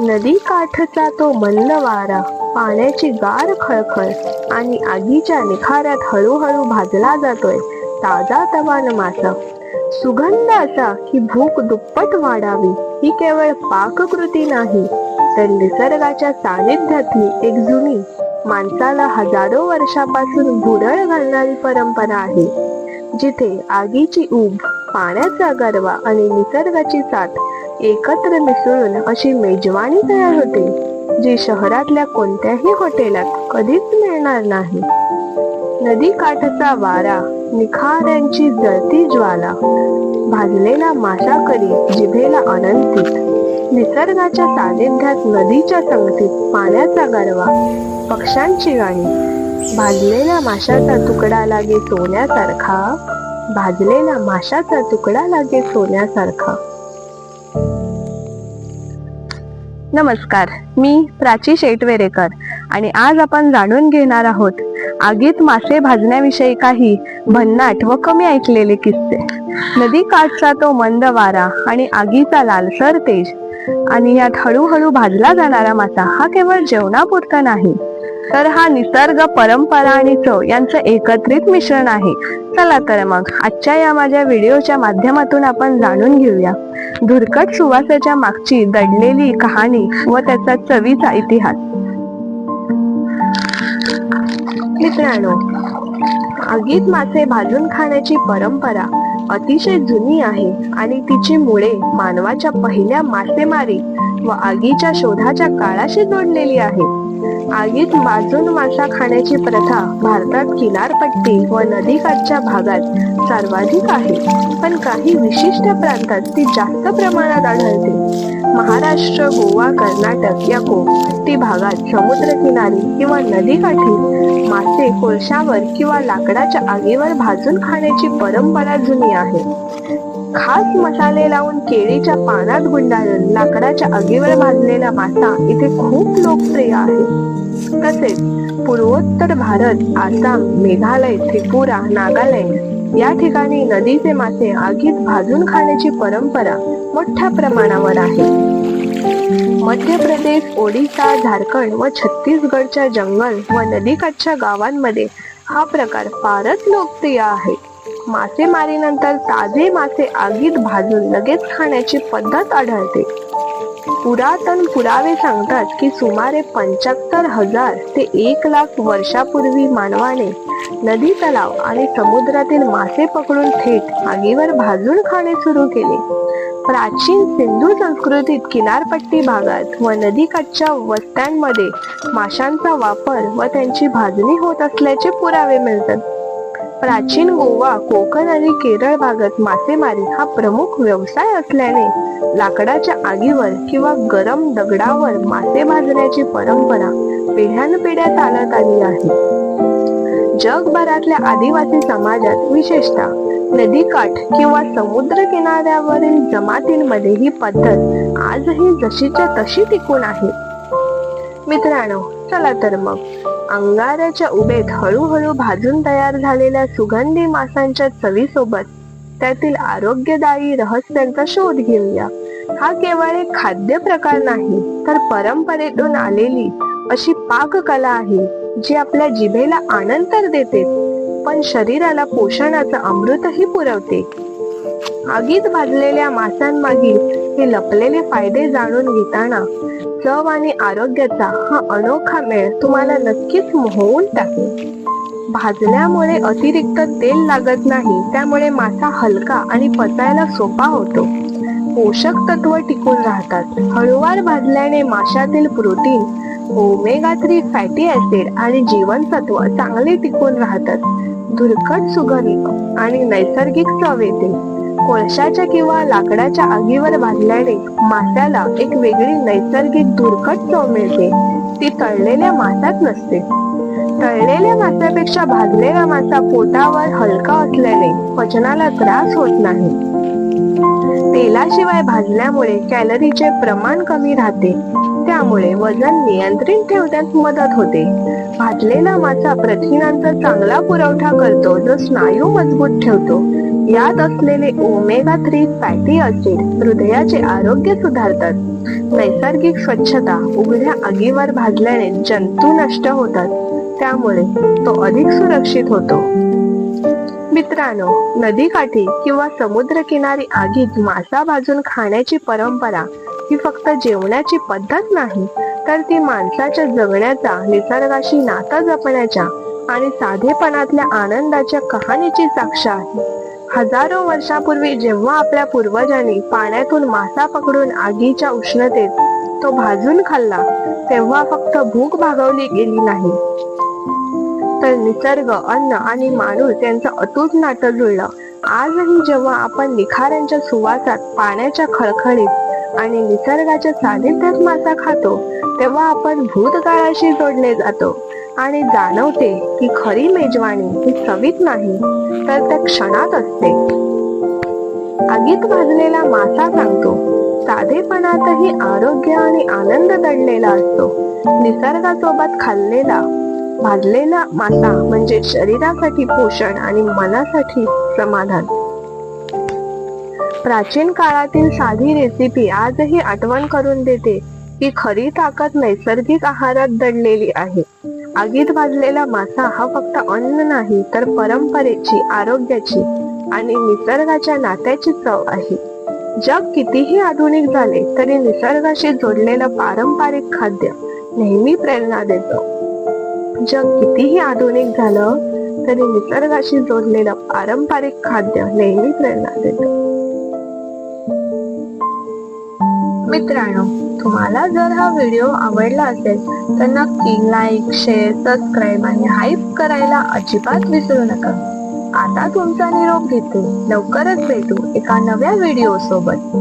नदी काठचा तो मंद वारा पाण्याची गार खळखळ आणि आगीच्या निखाऱ्यात हळूहळू भाजला जातोय. ताजा तवान मासा. सुगंध असा की भूक दुप्पट वाढावी. ही केवळ पाककृती नाही तर निसर्गाच्या सानिध्यातली एक जुनी माणसाला हजारो वर्षापासून भुरळ घालणारी परंपरा आहे जिथे आगीची ऊब पाण्याचा गरवा आणि निसर्गाची साथ एकत्र मिसळून अशी मेजवानी तयार होते जी शहरातल्या कोणत्याही हॉटेलात कधीच मिळणार नाही. नदी काठचा वारा निखाऱ्यांची जळती ज्वाला भाजलेला माशा करी जिभेला अनंतित निसर्गाच्या सानिध्यात नदीच्या संगतीत पाण्याचा गरवा पक्ष्यांची गाणी भाजलेल्या माशाचा तुकडा लागे सोन्यासारखा भाजलेला माशाचा तुकडा लागे सोन्यासारखा. नमस्कार मी प्राची शेटवेरेकर आणि आज आपण जाणून घेणार आहोत आगीत मासे भाजण्याविषयी काही भन्नाट व कमी ऐकलेले किस्से. नदी काठचा तो मंद वारा आणि आगीचा लालसर तेज आणि यात हळूहळू भाजला जाणारा मासा हा केवळ जेवणापुरता नाही तर हा निसर्ग परंपरा आणि चव यांचं एकत्रित मिश्रण आहे. चला तर मग आजच्या या माझ्या व्हिडिओच्या माध्यमातून आपण जाणून घेऊया. धुरकट सुवासाच्या मागची दडलेली कहाणी व त्याचा चवीचा इतिहास. मित्रांनो आगीत मासे भाजून खाण्याची परंपरा अतिशय जुनी आहे आणि तिची मुळे मानवाच्या पहिल्या मासेमारी व आगीच्या शोधाच्या काळाशी जोडलेली आहे. आगीत माजून मासा खाण्याची प्रथा भारतात किनारपट्टी व नदीकाठच्या भागात सर्वाधिक आहे. पण काही विशिष्ट प्रांतात ती जास्त प्रमाणात आढळते. महाराष्ट्र गोवा कर्नाटक या कोकणी भागात समुद्रकिनारी किंवा नदीकाठी मासे कोळशावर किंवा लाकडाच्या आगीवर भाजून खाण्याची परंपरा जुनी आहे. खास मसाले लावून केळीच्या पानात गुंडाळून लाकडाच्या आगीवर भाजलेला मासा इथे खूप लोकप्रिय आहे. तसेच पूर्वोत्तर भारत आसाम मेघालय त्रिपुरा नागालँड या ठिकाणी नदीचे मासे आगीत भाजून खाण्याची परंपरा मोठ्या प्रमाणावर आहे. मध्य प्रदेश ओडिशा झारखंड व छत्तीसगडच्या जंगल व नदीकाठच्या गावांमध्ये हा प्रकार फारच लोकप्रिय आहे. मासेमारीनंतर ताजे मासे आगीत भाजून लगेच खाण्याची पद्धत आढळते. पुरातन पुरावे सांगतात की सुमारे पंच्याहत्तर हजार ते एक लाख वर्षापूर्वी मानवाने नदी तलाव आणि समुद्रातील मासे पकडून थेट आगीवर भाजून खाणे सुरू केले. प्राचीन सिंधू संस्कृतीत किनारपट्टी भागात व नदीकाठच्या वस्त्यांमध्ये माशांचा वापर व त्यांची भाजणी होत असल्याचे पुरावे मिळतात. प्राचीन गोवा कोकण आणि केरळ भागात मासेमारी हा प्रमुख व्यवसाय असल्याने लाकडाच्या आगीवर किंवा गरम दगडावर मासे भाजण्याची परंपरा पिढ्यानपिढ्या चालत आली आहे. जगभरातल्या आदिवासी समाजात विशेषतः नदीकाठ किंवा समुद्र किनाऱ्यावरील जमातींमध्ये ही पद्धत आजही जशीच्या तशी टिकून आहे. मित्रांनो चला तर मग अंगाराच्या उभेत हळूहळू भाजून तयार झालेल्या सुगंधी मासांच्या चवीसोबत त्यातील आरोग्यदायी रहस्यांचा शोध घेऊया. हा केवळ एक खाद्य प्रकार नाही तर परंपरेतून आलेली अशी पाककला आहे जी आपल्या जिभेला आनंद तर देते पण शरीराला पोषणाचं अमृतही पुरवते. आगीत भाजलेल्या मासांमागील हे लपलेले फायदे जाणून घेताना चव आणि आरोग्याचा हा अनोखा मेळ तुम्हाला नक्कीच मोहवून टाकेल. भाजल्यामुळे अतिरिक्त तेल लागत नाही त्यामुळे मासा हलका आणि पचायला सोपा होतो. पोषक तत्व टिकून राहतात. हळूवार भाजल्याने माशातील protein omega three fatty acid आणि जीवनसत्व चांगले टिकून राहतात. धुरकट सुगंध आणि नैसर्गिक चव येते. कोळशाच्या किंवा लाकडाच्या आगीवर भाजल्याने माशाला एक वेगळी नैसर्गिक दुर्घट चव मिळते. ती तळलेल्या मासात नसते. तळलेल्या माशापेक्षा भाजलेला मासा पोटावर हलका असल्याने पचनाला त्रास होत नाही. तेलाशिवाय भाजल्यामुळे कॅलरीचे प्रमाण कमी राहते. त्यामुळे वजन नियंत्रित ठेवण्यास मदत होते. भाजलेला मासा प्रथिनांचा चांगला पुरवठा करतो जो स्नायू मजबूत ठेवतो. यात असलेले ओमेगा थ्री फॅटी ऍसिड हृदयाचे आरोग्य सुधारतात. नैसर्गिक स्वच्छता उघड्या आगीवर भाजल्याने जंतू नष्ट होतात. त्यामुळे तो अधिक सुरक्षित होतो. मित्रांनो नदीकाठी किंवा समुद्रकिनारी आगीत मासा भाजून खाण्याची परंपरा ही फक्त जेवण्याची पद्धत नाही तर ती माणसाच्या जगण्याचा निसर्गाशी नाता जपण्याच्या आणि साधेपणातल्या आनंदाच्या कहाणीची साक्ष आहे. हजारो वर्षापूर्वी जेव्हा आपल्या पूर्वजांनी पाण्यातून मासा पकडून आगीच्या उष्णतेत तो भाजून खाल्ला तेव्हा फक्त भूक भागवली गेली नाही. तर निसर्ग अन्न आणि माणूस यांचं अतूट नातं जुळलं. आजही जेव्हा आपण निखाऱ्यांच्या सुवासात पाण्याच्या खळखळीत आणि निसर्गाच्या सानिध्यात मासा खातो तेव्हा आपण भूतकाळाशी जोडले जातो. आणि जाणवते की खरी मेजवानी ही चवीत नाही तर त्या क्षणात असते. आगीत भाजलेला मासा सांगतो साधेपणातही आरोग्य आणि आनंद दडलेला असतो. निसर्गासोबत खाल्लेला भाजलेला मासा म्हणजे शरीरासाठी पोषण आणि मनासाठी समाधान. प्राचीन काळातील साधी रेसिपी आजही आठवण करून देते की खरी ताकद नैसर्गिक आहारात दडलेली आहे. आगीत भाजलेला मासा हा फक्त अन्न नाही तर परंपरेची आरोग्याची आणि निसर्गाच्या नात्याची चव आहे. जग कितीही आधुनिक झाले तरी निसर्गाशी जोडलेलं पारंपरिक खाद्य नेहमी प्रेरणा देतं. जग कितीही आधुनिक झालं तरी निसर्गाशी जोडलेलं पारंपरिक खाद्य नेहमी प्रेरणा देतं. मित्रांनो तुम्हाला जर हा व्हिडिओ आवडला असेल तर नक्की लाईक शेअर सबस्क्राईब आणि हाईप करायला अजिबात विसरू नका. आता तुमचा निरोप घेते. लवकरच भेटू एका नव्या व्हिडिओ सोबत.